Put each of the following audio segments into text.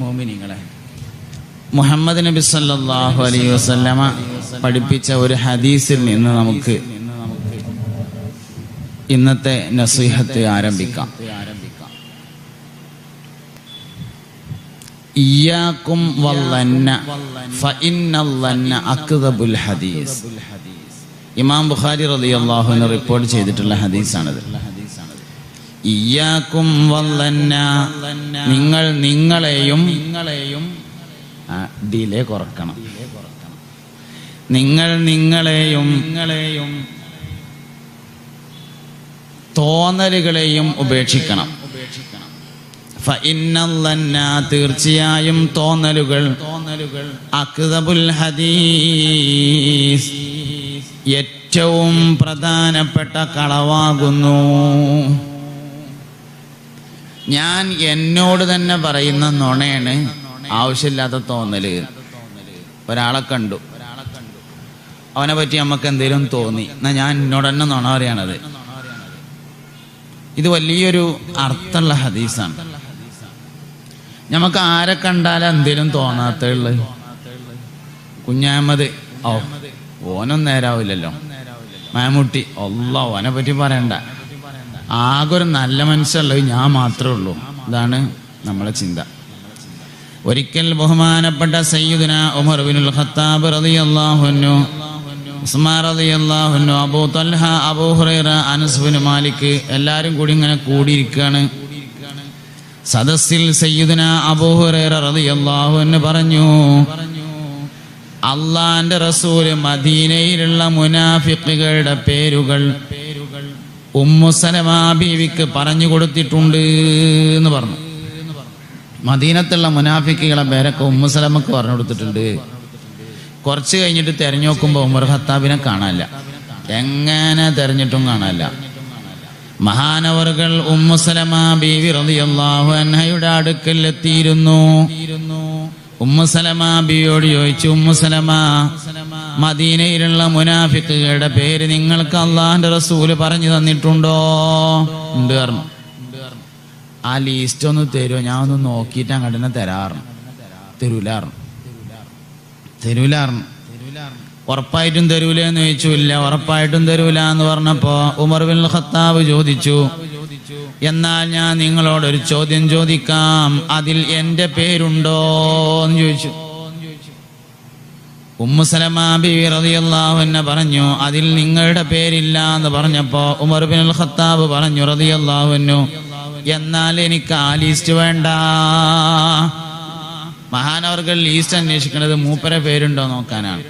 മോമിനിങ്ങളെ മുഹമ്മദ് നബി സല്ലാഹു അലൈഹി വസല്ലമ പഠിപ്പിച്ച ഒരു ഹദീസിൽ നിന്ന് നമുക്ക് ഇന്നത്തെ നസീഹത്ത് ആരംഭിക്കാം. ഹദീസ്. ഇമാം ബുഖാരി റളിയല്ലാഹു അൻഹു റിപ്പോർട്ട് ചെയ്തിട്ടുള്ള ഹദീസാണിത്. ഇയ്യാക്കും വല്ലന്ന. നിങ്ങൾ നിങ്ങളെയും നിങ്ങളെയും ഡിലേ കുറക്കണം. നിങ്ങൾ നിങ്ങളെയും നിങ്ങളെയും തോന്നലുകളെയും ഉപേക്ഷിക്കണം. തീർച്ചയായും തോന്നലുകൾ. തോന്നലുകൾ ഹദീസ് ഏറ്റവും പ്രധാനപ്പെട്ട കളവാകുന്നു. ഞാൻ എന്നോട് തന്നെ പറയുന്ന നുണയാണ് ആവശ്യമില്ലാത്ത തോന്നൽ. ഒരാളെ കണ്ടു. അവനെ പറ്റി നമുക്ക് എന്തെങ്കിലും തോന്നി. എന്നാ ഞാൻ എന്നോട് തന്നെ നുണ പറയണത്. ഇത് വലിയൊരു അർത്ഥമുള്ള ഹദീസാണ്. നമുക്ക് ആരെ കണ്ടാലും എന്തേലും തോന്നാത്തുള്ളു കുഞ്ഞാമത് ഓ ഓനൊന്നും നേരാവില്ലല്ലോ. മാമുട്ടി ഒല്ല ഓനെ പറ്റി പറയണ്ട. ആകെ ഒരു നല്ല മനുഷ്യനുള്ളത് ഞാൻ മാത്രമേ ഉള്ളൂ. ഇതാണ് നമ്മളെ ചിന്ത. ഒരിക്കൽ ബഹുമാനപ്പെട്ട സയ്യിദുന ഉമർ ബിനുൽ ഖത്താബ് റളിയല്ലാഹു അൻഹു ഉസ്മാൻ റളിയല്ലാഹു അൻഹു അബൂ തൽഹ അബൂ ഹുറൈറ അനസ് ബിൻ മാലിക് എല്ലാവരും കൂടി ഇങ്ങനെ കൂടിയിരിക്കുകയാണ്. സദസ്സിൽ സയ്യിദുന അബൂ ഹുറൈറ റളിയല്ലാഹു അൻഹു പറഞ്ഞു അള്ളാന്റെ റസൂൽ മദീനയിലുള്ള മുനാഫിക്കുകളുടെ പേരുകൾ ഉമ്മുസലമാ ബീവിക്ക് പറഞ്ഞു കൊടുത്തിട്ടുണ്ട് എന്ന് പറഞ്ഞു. മദീനത്തുള്ള മുനാഫിക്കുകളെ പേരൊക്കെ ഉമ്മുസലമക്ക് പറഞ്ഞു കൊടുത്തിട്ടുണ്ട്. കുറച്ച് കഴിഞ്ഞിട്ട് തെരഞ്ഞു നോക്കുമ്പോൾ ഉമർ ഹത്താബിനെ കാണാനില്ല. എങ്ങനെ തെരഞ്ഞിട്ടും കാണാനില്ല. മഹാനവറുകൾ ഉമ്മുസലമ ബീവി റളിയല്ലാഹു അൻഹയുടെ അടുക്കൽ എത്തിയിരുന്നു ഉമ്മുസലമ ബീവിയോട് ചോദിച്ചു ഉമ്മുസലമ മദീനയിലുള്ള മുനാഫിക്കുകളുടെ പേര് നിങ്ങൾക്ക് അള്ളാഹിന്റെ റസൂൽ പറഞ്ഞു തന്നിട്ടുണ്ടോ? ഉണ്ട് പറഞ്ഞു. ആ ലീസ്റ്റ് ഒന്ന് തരുമോ ഞാൻ ഒന്ന് നോക്കിയിട്ട് അങ്ങോട്ട് തന്നെ തരാറുണ്ട്. തരൂലാറുണ്ട് തരൂലാറുണ്ട് ഉറപ്പായിട്ടും തരൂല എന്ന് ചോദിച്ചു ഇല്ല ഉറപ്പായിട്ടും തരൂല എന്ന് പറഞ്ഞപ്പോ ഉമർ ബിൻ ഖത്താബ് ചോദിച്ചു. എന്നാൽ ഞാൻ നിങ്ങളോടൊരു ചോദ്യം ചോദിക്കാം. അതിൽ എന്റെ പേരുണ്ടോ എന്ന് ചോദിച്ചു. ഉമ്മുസലമാ ബിബി റളിയല്ലാഹു അൻഹ പറഞ്ഞു അതിൽ നിങ്ങളുടെ പേരില്ല എന്ന് പറഞ്ഞപ്പോ ഉമർ ബിൻ അൽ ഖത്താബ് പറഞ്ഞു റളിയല്ലാഹു അൻഹു എന്നാൽ എനിക്ക് ആ ലീസ്റ്റ് വേണ്ട. മഹാനവർകൾ ലീസ്റ്റ് അന്വേഷിക്കുന്നത് മൂപ്പരെ പേരുണ്ടോ നോക്കാനാണ്.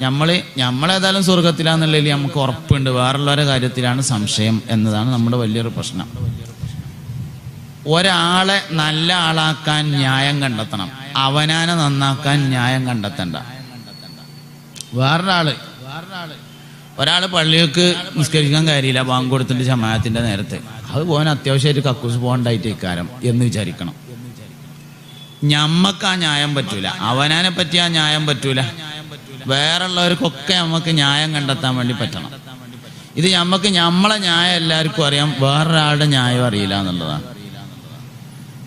നമ്മൾ നമ്മളേതായാലും സ്വർഗത്തിലാന്നുള്ളതിൽ നമുക്ക് ഉറപ്പുണ്ട്. വേറുള്ളവരെ കാര്യത്തിലാണ് സംശയം എന്നതാണ് നമ്മുടെ വലിയൊരു പ്രശ്നം. ഒരാളെ നല്ല ആളാക്കാൻ ന്യായം കണ്ടെത്തണം. അവനാനെ നന്നാക്കാൻ ന്യായം കണ്ടെത്തണ്ട. വേറൊരാൾ. ഒരാൾ പള്ളിക്ക് നിസ്കരിക്കാൻ കാര്യമില്ല ബാങ്ക് കൊടുത്തിട്ട് ജമാഅത്തിന്റെ നേരത്തെ. അത് പോകാൻ അത്യാവശ്യമായിട്ട് കക്കൂസ് പോകണ്ടായിട്ട് ഇക്കാരം എന്ന് വിചാരിക്കണം. ഞമ്മക്ക് ആ ന്യായം പറ്റൂല. അവനാനെ പറ്റി ആ ന്യായം പറ്റൂല. വേറുള്ളവർക്കൊക്കെ നമുക്ക് ന്യായം കണ്ടെത്താൻ വേണ്ടി പറ്റണം. ഇത് നമ്മക്ക് ഞമ്മളെ ന്യായം എല്ലാവർക്കും അറിയാം. വേറൊരാളുടെ ന്യായം അറിയില്ല എന്നുള്ളതാണ്.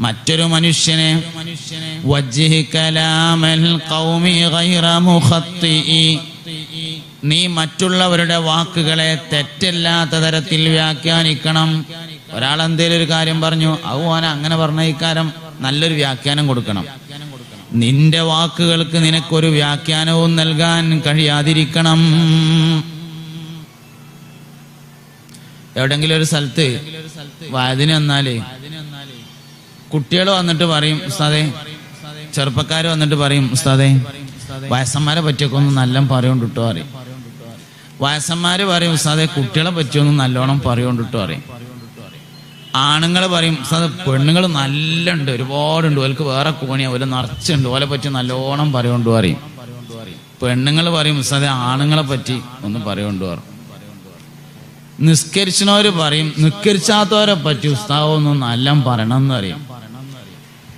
മറ്റൊരു മനുഷ്യനെ. നീ മറ്റുള്ളവരുടെ വാക്കുകളെ തെറ്റല്ലാത്ത തരത്തിൽ വ്യാഖ്യാനിക്കണം. ഒരാൾ എന്തേലും ഒരു കാര്യം പറഞ്ഞു ഓന അങ്ങനെ പറഞ്ഞ ഇക്കാരം നല്ലൊരു വ്യാഖ്യാനം കൊടുക്കണം. നിന്റെ വാക്കുകൾക്ക് നിനക്കൊരു വ്യാഖ്യാനവും നൽകാൻ കഴിയാതിരിക്കണം. എവിടെങ്കിലും ഒരു സ്ഥലത്ത് വയതിന് വന്നാൽ കുട്ടികൾ വന്നിട്ട് പറയും ഉസ്താദേ ചെറുപ്പക്കാർ വന്നിട്ട് പറയും ഉസ്താദേ വയസ്സന്മാരെ പറ്റിയൊക്കെ ഒന്ന് നല്ല പറയോണ്ടിട്ട് അറിയും വയസ്സന്മാർ പറയും ഉസ്താദേ കുട്ടികളെ പറ്റിയൊന്നും നല്ലോണം പറയുകൊണ്ടിട്ടോ അറിയും ആണുങ്ങൾ പറയും ഉസ്താദ് പെണ്ണുങ്ങൾ നല്ല ഉണ്ട് ഒരുപാടുണ്ട് ഓലക്ക് വേറെ കോണിയാ ഓല നിറച്ചുണ്ട് ഓലെ പറ്റി നല്ലോണം പറയുകൊണ്ടു പറയും. പെണ്ണുങ്ങൾ പറയും ഉസ്താദെ ആണുങ്ങളെ പറ്റി ഒന്ന് പറയുകൊണ്ടു പറയും. നിസ്കരിച്ചവര് പറയും നിസ്കരിച്ചാത്തവരെ പറ്റി ഉസ്താവ് ഉസ്താവൊന്നും നല്ല പറയണം എന്ന് പറയും.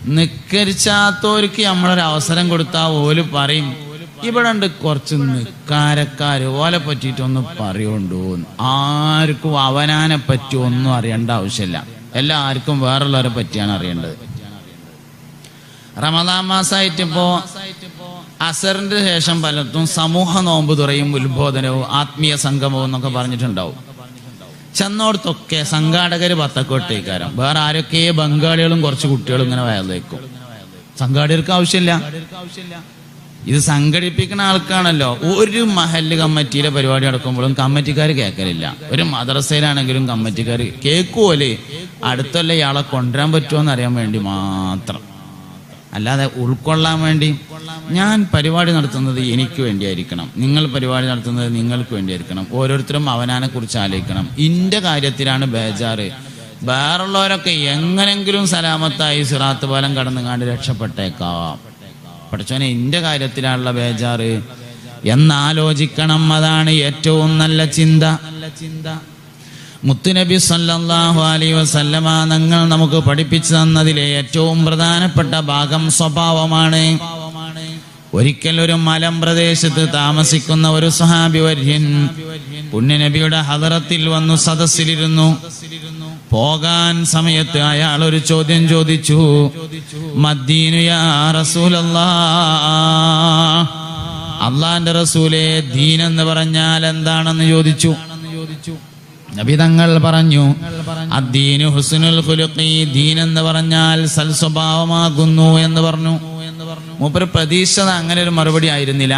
നിക്കരിച്ചാത്തവർക്ക് നമ്മളൊരു അവസരം കൊടുത്താൽ ഓൽ പറയും ഇവിടെ ഉണ്ട് കുറച്ച് നിക്കാരക്കാർ ഓലെ പറ്റിയിട്ടൊന്ന് പറയുണ്ടോ ആർക്കും അവനാനെ പറ്റി ഒന്നും അറിയേണ്ട ആവശ്യമില്ല. എല്ലാവർക്കും വേറുള്ളവരെ പറ്റിയാണ് അറിയേണ്ടത്. റമദാൻ മാസായിട്ട് ഇപ്പോ അസറിന്റെ ശേഷം പലർത്തും സമൂഹ നോമ്പ് തുറയും ഉത്ബോധനവും ആത്മീയ സംഗമവും എന്നൊക്കെ പറഞ്ഞിട്ടുണ്ടാവും. ചെന്നോടത്തൊക്കെ സംഘാടകർ പത്തക്കോട്ടേക്കാരം. വേറെ ആരൊക്കെ ബംഗാളികളും കുറച്ച് കുട്ടികളും ഇങ്ങനെ വയറിലേക്കും സംഘാടകർക്ക് ആവശ്യമില്ല. ഇത് സംഘടിപ്പിക്കുന്ന ആൾക്കാണല്ലോ. ഒരു മഹല്ല് കമ്മിറ്റിയിലെ പരിപാടി നടക്കുമ്പോഴും കമ്മിറ്റിക്കാർ കേൾക്കലില്ല ഒരു മദ്രസയിലാണെങ്കിലും കമ്മിറ്റിക്കാർ കേൾക്കുമല്ലേ അടുത്തല്ലേ ഇയാളെ കൊണ്ടുവരാൻ പറ്റുമോ എന്നറിയാൻ വേണ്ടി മാത്രം. അല്ലാതെ ഉൾക്കൊള്ളാൻ വേണ്ടി ഞാൻ പരിപാടി നടത്തുന്നത് എനിക്ക് വേണ്ടിയായിരിക്കണം. നിങ്ങൾ പരിപാടി നടത്തുന്നത് നിങ്ങൾക്ക് വേണ്ടിയായിരിക്കണം. ഓരോരുത്തരും അവനാനെ കുറിച്ച് ആലോചിക്കണം. ഇന്റെ കാര്യത്തിലാണ് ബേജാറ്. വേറുള്ളവരൊക്കെ എങ്ങനെങ്കിലും സലാമത്തായി സിറാത്ത് പാലം കടന്നുകാണ്ട് രക്ഷപ്പെട്ടേക്കാം. പഠിച്ചോനെ ഇന്റെ കാര്യത്തിലാണുള്ള ബേജാറ്. എന്നാലോചിക്കണം അതാണ് ഏറ്റവും നല്ല ചിന്ത നല്ല ചിന്ത. മുത്തുനബി സല്ലാഹു അലൈഹി വസല്ലമ നിങ്ങൾ നമുക്ക് പഠിപ്പിച്ചു തന്നതിലെ ഏറ്റവും പ്രധാനപ്പെട്ട ഭാഗം സ്വഭാവമാണ്. ഒരിക്കൽ ഒരു മലം പ്രദേശത്ത് താമസിക്കുന്ന ഒരു സഹാബി വര്യൻ പുണ്യനബിയുടെ ഹദറത്തിൽ വന്നു സദസ്സിലിരുന്നു. പോകാൻ സമയത്ത് അയാൾ ഒരു ചോദ്യം ചോദിച്ചു അള്ളാന്റെ റസൂലെ ദീൻ എന്ന് പറഞ്ഞാൽ എന്താണെന്ന് ചോദിച്ചു. നബിതങ്ങൾ പറഞ്ഞു അദ്ദീനു ഹുസ്നുൽ ഖുലുഖി ദീൻ എന്ന് പറഞ്ഞാൽ സൽസ്വഭാവമാകുന്നു എന്ന് പറഞ്ഞു. മൂപ്പര് പ്രതീക്ഷിച്ചത് അങ്ങനെ ഒരു മറുപടി ആയിരുന്നില്ല.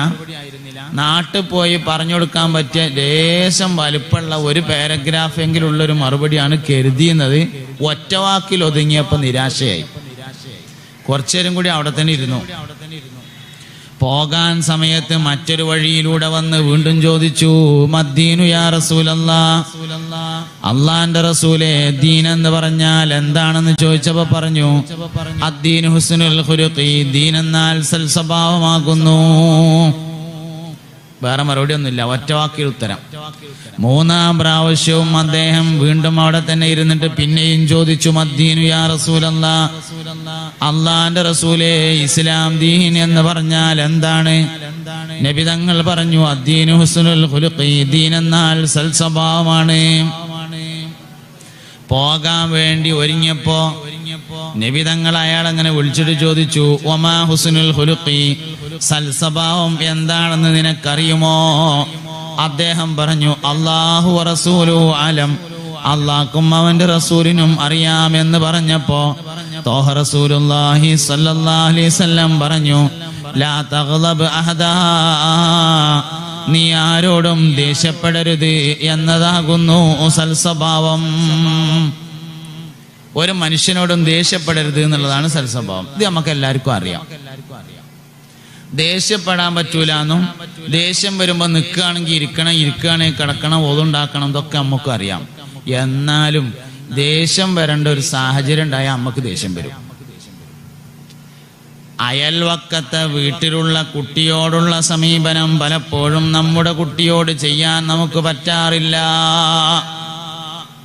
നാട്ടിൽ പോയി പറഞ്ഞു കൊടുക്കാൻ പറ്റിയ ലേശം വലുപ്പമുള്ള ഒരു പാരഗ്രാഫ് എങ്കിലുള്ള ഒരു മറുപടിയാണ് കരുതിയുന്നത് ഒറ്റവാക്കിൽ ഒതുങ്ങിയപ്പോൾ നിരാശയായി. കുറച്ചേരും കൂടി അവിടെ തന്നെ ഇരുന്നു. പോകാൻ സമയത്ത് മറ്റൊരു വഴിയിലൂടെ വന്ന് വീണ്ടും ചോദിച്ചു മദ്ദീനു യാ അള്ളാന്റെ റസൂലെ ദീൻ എന്ന് പറഞ്ഞാൽ എന്താണെന്ന് ചോദിച്ചപ്പോ പറഞ്ഞു അദ്ദീൻ ഹുസ്നുൽ ദീൻ എന്നാൽ സൽസ്വഭാവമാകുന്നു. വേറെ മറുപടി ഒന്നുമില്ല ഒറ്റവാക്കിൽ ഉത്തരം. മൂന്നാം പ്രാവശ്യവും അദ്ദേഹം വീണ്ടും അവിടെ തന്നെ ഇരുന്നിട്ട് പിന്നെയും ചോദിച്ചു മദ്ദീനു യാ റസൂലല്ലാ? അള്ളാന്റെ റസൂലെ ഇസ്ലാം ദീൻ എന്ന് പറഞ്ഞാൽ എന്താണ്? നബി തങ്ങൾ പറഞ്ഞു അദ്ദീനു ഹുസ്നുൽ ദീൻ എന്നാൽ സൽസ്വഭാവമാണ്. പോകാൻ വേണ്ടി ഒരുങ്ങിയപ്പോ നബി തങ്ങൾ അയാൾ അങ്ങനെ വിളിച്ചിട്ട് ചോദിച്ചു ഒമാ ഹുസ്നുൽ ഹുലുഖി സൽസ്വഭാവം എന്താണെന്ന് നിനക്കറിയുമോ? അദ്ദേഹം പറഞ്ഞു അള്ളാഹു റസൂലു അലം. അള്ളാഹ്ക്കും അവന്റെ റസൂലിനും അറിയാമെന്ന് പറഞ്ഞപ്പോ തോഹ റസൂലുള്ളാഹി സല്ലല്ലാഹു അലൈഹി പറഞ്ഞു ലാ അഹദാ. നീ ആരോടും ദേഷ്യപ്പെടരുത് എന്നതാകുന്നു സൽസ്വഭാവം. ഒരു മനുഷ്യനോടും ദേഷ്യപ്പെടരുത് എന്നുള്ളതാണ് സൽസ്വഭാവം. ഇത് നമുക്ക് എല്ലാവർക്കും അറിയാം. ദേഷ്യപ്പെടാൻ പറ്റൂല എന്നും ദേഷ്യം വരുമ്പോൾ നിൽക്കുകയാണെങ്കിൽ ഇരിക്കണം ഇരിക്കുകയാണെങ്കിൽ കിടക്കണം ഒതുണ്ടാക്കണം ഇതൊക്കെ നമുക്കും അറിയാം. എന്നാലും ദേഷ്യം വരേണ്ട ഒരു സാഹചര്യം ഉണ്ടായാൽ നമുക്ക് ദേഷ്യം വരും. അയൽവക്കത്തെ വീട്ടിലുള്ള കുട്ടിയോടുള്ള സമീപനം പലപ്പോഴും നമ്മുടെ കുട്ടിയോട് ചെയ്യാൻ നമുക്ക് പറ്റാറില്ല.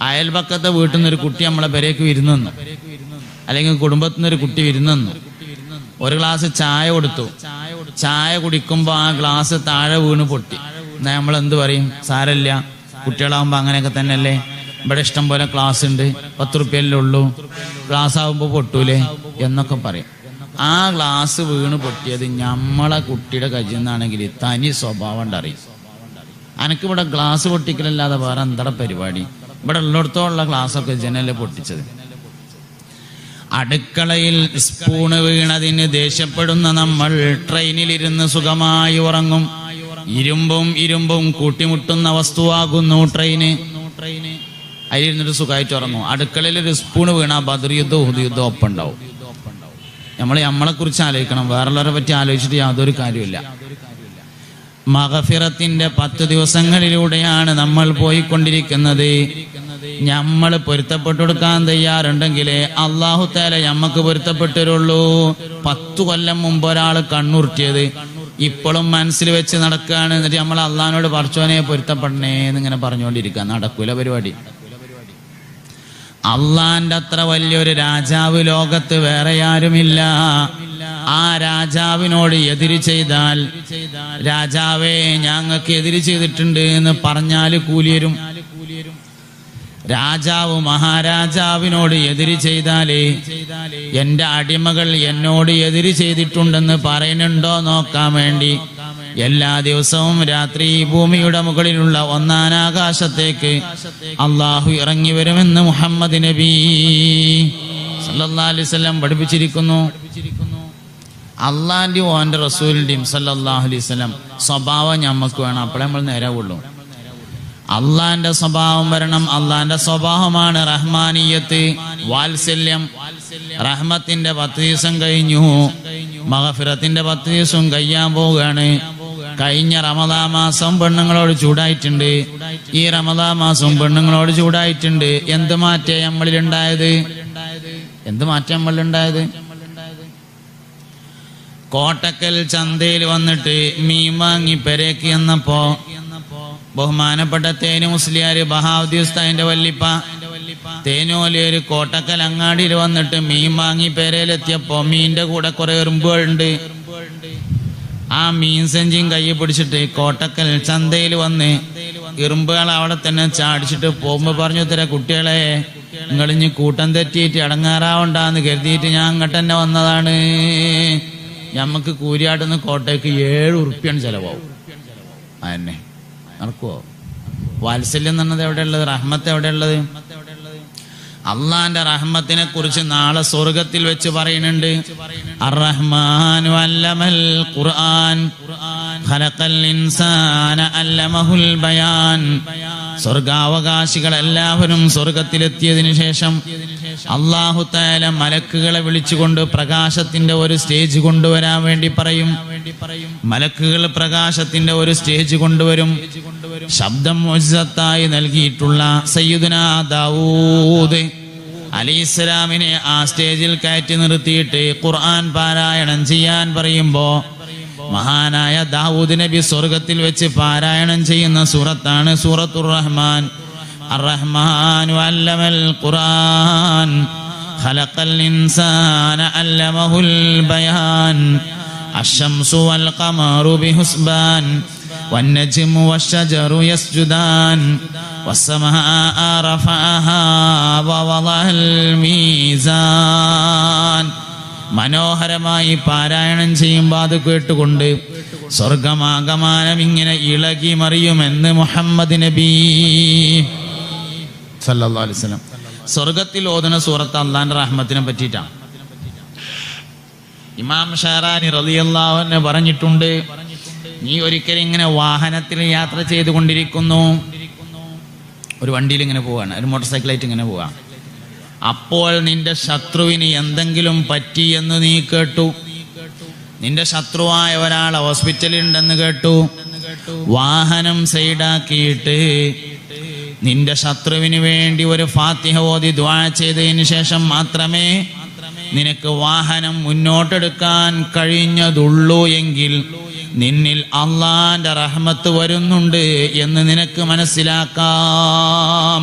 അയൽവക്കത്തെ വീട്ടിൽ നിന്ന് ഒരു കുട്ടി നമ്മളെ പെരേക്ക് വിരുന്നു അല്ലെങ്കിൽ കുടുംബത്തിൽ നിന്ന് ഒരു കുട്ടി വിരുന്നു ഒരു ഗ്ലാസ് ചായ കൊടുത്തു. ചായ കുടിക്കുമ്പോൾ ആ ഗ്ലാസ് താഴെ വീണ് പൊട്ടി. എന്നാ നമ്മൾ എന്ത് പറയും? സാരല്ല. കുട്ടികളാവുമ്പോ അങ്ങനെയൊക്കെ തന്നെയല്ലേ? ഇവിടെ ഇഷ്ടം പോലെ ക്ലാസ് ഉണ്ട്. പത്ത് റുപ്യല്ലേ ഉള്ളൂ. ക്ലാസ് ആവുമ്പോ പൊട്ടൂലേ? എന്നൊക്കെ പറയും. ആ ഗ്ലാസ് വീണ് പൊട്ടിയത് നമ്മളെ കുട്ടിയുടെ കയ്യിൽ നിന്നാണെങ്കിൽ തനി സ്വഭാവം ഉണ്ടറിയും. അനക്കിവിടെ ഗ്ലാസ് പൊട്ടിക്കലല്ലാതെ വേറെ എന്താ പരിപാടി? ഇവിടെ ഉള്ളിടത്തോളം ഉള്ള ഗ്ലാസ്സൊക്കെ ജനല്ലേ പൊട്ടിച്ചത്. അടുക്കളയിൽ സ്പൂണ് വീണതിന് ദേഷ്യപ്പെടുന്ന നമ്മൾ ട്രെയിനിലിരുന്ന് സുഖമായി ഉറങ്ങും. ഇരുമ്പും ഇരുമ്പും കൂട്ടിമുട്ടുന്ന വസ്തുവാകുന്നു ട്രെയിന്. അതിലിരുന്നിട്ട് സുഖമായിട്ട് ഉറങ്ങും. അടുക്കളയിൽ ഒരു സ്പൂണ് വീണ ബദർ യുദ്ധം ഹുദ് യുദ്ധം ഒപ്പം ഉണ്ടാവും നമ്മൾ നമ്മളെ കുറിച്ച് ആലോചിക്കണം. വേറുള്ളവരെ പറ്റി ആലോചിച്ചിട്ട് യാതൊരു കാര്യമില്ല മഹഫിറത്തിന്റെ പത്ത് ദിവസങ്ങളിലൂടെയാണ് നമ്മൾ പോയിക്കൊണ്ടിരിക്കുന്നത്. നമ്മൾ പൊരുത്തപ്പെട്ടു കൊടുക്കാൻ തയ്യാറുണ്ടെങ്കിലേ അള്ളാഹു താല ഞമ്മക്ക് പൊരുത്തപ്പെട്ടിരുള്ളൂ പത്തു കൊല്ലം മുമ്പ് ഒരാൾ കണ്ണുറുറ്റിയത് ഇപ്പോഴും മനസ്സിൽ വെച്ച് നടക്കുകയാണ് എന്നിട്ട് നമ്മൾ അള്ളഹാനോട് പറച്ചോനെ പൊരുത്തപ്പെടണേ എന്നിങ്ങനെ പറഞ്ഞുകൊണ്ടിരിക്കുക നടക്കൂല പരിപാടി. അള്ളാന്റെ അത്ര വലിയൊരു രാജാവ് ലോകത്ത് വേറെ ആരുമില്ല. ആ രാജാവിനോട് എതിര് ചെയ്താൽ രാജാവേ ഞങ്ങൾക്ക് എതിര് ചെയ്തിട്ടുണ്ട് എന്ന് പറഞ്ഞാൽ കൂലിയരും രാജാവ് മഹാരാജാവിനോട് എതിര് ചെയ്താലേ? എന്റെ അടിമകൾ എന്നോട് എതിര് ചെയ്തിട്ടുണ്ടെന്ന് പറയുന്നുണ്ടോ നോക്കാൻ വേണ്ടി. എല്ലാ ദിവസവും രാത്രി ഭൂമിയുടെ മുകളിലുള്ള ഒന്നാനാകാശത്തേക്ക് അള്ളാഹു ഇറങ്ങി വരുമെന്ന് മുഹമ്മദ് നബി വസല്ലം പഠിപ്പിച്ചിരിക്കുന്നു. അള്ളാന്റെയും ഓന്റെ റസൂലിന്റെയും സല്ലാഹു അലൈവല്ലം സ്വഭാവം ഞമ്മക്ക് വേണം. അപ്പോഴേ നമ്മൾ നേരാവുള്ളൂ. അള്ളാന്റെ സ്വഭാവം വരണം. അള്ളാന്റെ സ്വഭാവമാണ് റഹ്മാനീയത്ത്. വാത്സല്യം. റഹ്മത്തിന്റെ പത്ത് ദിവസം കഴിഞ്ഞു. മഹഫിറത്തിന്റെ പത്ത് ദിവസം കഴിയാൻ പോവുകയാണ്. കഴിഞ്ഞ റമദാ മാസം പെണ്ണുങ്ങളോട് ചൂടായിട്ടുണ്ട്. ഈ റമദാ മാസം പെണ്ണുങ്ങളോട് ചൂടായിട്ടുണ്ട്. എന്ത് മാറ്റേ നമ്മളിലുണ്ടായത്? എന്ത് മാറ്റം നമ്മളിലുണ്ടായത്? കോട്ടക്കൽ ചന്തയിൽ വന്നിട്ട് മീൻ വാങ്ങി പെരേക്ക് എന്നപ്പോ ബഹുമാനപ്പെട്ട തേനു മുസ്ലിയാര് ബഹാവുദ്ദീൻ ഉസ്താദിന്റെ വല്ലിപ്പ. ഒരു കോട്ടക്കൽ അങ്ങാടിയിൽ വന്നിട്ട് മീൻ വാങ്ങി പേരയിലെത്തിയപ്പോ മീന്റെ കൂടെ കുറെ എറുമ്പുകളുണ്ട്. ആ മീൻ സെഞ്ചിയും കയ്യിൽ പിടിച്ചിട്ട് കോട്ടക്കൽ ചന്തയിൽ വന്ന് എറുമ്പുകൾ അവിടെ തന്നെ ചാടിച്ചിട്ട് പോകുമ്പോ പറഞ്ഞു തരാ കുട്ടികളെ നിങ്ങളിഞ്ഞ് കൂട്ടം തെറ്റിയിട്ട് ഇടങ്ങാറാവണ്ടെന്ന് കരുതിയിട്ട് ഞാൻ അങ്ങോട്ട് തന്നെ വന്നതാണ്. ഞമ്മക്ക് കൂരിയാട്ടുന്ന കോട്ടയ്ക്ക് ഏഴ് ഉറുപ്പ്യാണ് ചെലവാകും അതന്നെ. നടക്കുവോ? വാത്സല്യം പറഞ്ഞത് എവിടെയുള്ളത്? റഹ്മത്ത് എവിടെയുള്ളത്? അള്ളാന്റെ റഹ്മത്തിനെ കുറിച്ച് നാളെ സ്വർഗത്തിൽ വെച്ച് പറയുന്നുണ്ട്. അല്ലമൽ ഖുർആൻ ഖലഖൽ ഇൻസാന ബയാൻ. സ്വർഗാവകാശികൾ എല്ലാവരും സ്വർഗത്തിലെത്തിയതിനു ശേഷം അള്ളാഹു താല മലക്കുകളെ വിളിച്ചുകൊണ്ട് പ്രകാശത്തിന്റെ ഒരു സ്റ്റേജ് കൊണ്ടുവരാൻ വേണ്ടി പറയും. മലക്കുകൾ പ്രകാശത്തിന്റെ ഒരു സ്റ്റേജ് കൊണ്ടുവരും. ശബ്ദം മോചിതത്തായി നൽകിയിട്ടുള്ള സയ്യുദന ദാവൂദ് അലിസ്ലാമിനെ ആ സ്റ്റേജിൽ കയറ്റി നിർത്തിയിട്ട് ഖുർആൻ പാരായണം ചെയ്യാൻ പറയുമ്പോ മഹാനായ ദാവൂദ് നബി സ്വർഗത്തിൽ വെച്ച് പാരായണം ചെയ്യുന്ന സൂറത്താണ് സൂറത്തുർ റഹ്മാൻ الرحمن علم القرآن خلق الإنسان علمه البيان الشمس والقمر بحسبان والنجم والشجر يسجدان والسماء رفعها ووضع الميزان മനോഹരമായി പാരായണം ചെയ്യുമ്പോൾ അത് കേട്ടുകൊണ്ട് സ്വർഗമാകമാനം ഇങ്ങനെ ഇളകി മറിയുമെന്ന് മുഹമ്മദ് നബി സല്ലല്ലാഹു അലൈഹി വസല്ലം. സ്വർഗത്തിൽ ഓതുന്ന സൂറത്ത് അള്ളാന്റെ റഹ്മത്തിനെ പറ്റിയിട്ടാണ്. ഇമാം ഷഹറാനി റളിയല്ലാഹു അൻഹു പറഞ്ഞിട്ടുണ്ട് നീ ഒരിക്കലും ഇങ്ങനെ വാഹനത്തിൽ യാത്ര ചെയ്തുകൊണ്ടിരിക്കുന്നു. ഒരു വണ്ടിയിൽ ഇങ്ങനെ പോവാണ് ഒരു മോട്ടോർ സൈക്കിളായിട്ട് ഇങ്ങനെ പോവാണ്. അപ്പോൾ നിന്റെ ശത്രുവിന് എന്തെങ്കിലും പറ്റി എന്ന് നീ കേട്ടു? നിന്റെ ശത്രുവായ ഒരാൾ ഹോസ്പിറ്റലിൽ ഉണ്ടെന്ന് കേട്ടു? വാഹനം സൈഡാക്കിയിട്ട് നിന്റെ ശത്രുവിന് വേണ്ടി ഒരു ഫാത്തിഹ ഓതി ദ്വാ ചെയ്തതിന് ശേഷം മാത്രമേ നിനക്ക് വാഹനം മുന്നോട്ടെടുക്കാൻ കഴിഞ്ഞതുള്ളൂ എങ്കിൽ നിന്നിൽ അള്ളാന്റെ റഹ്മത്ത് വരുന്നുണ്ട് എന്ന് നിനക്ക് മനസ്സിലാക്കാം.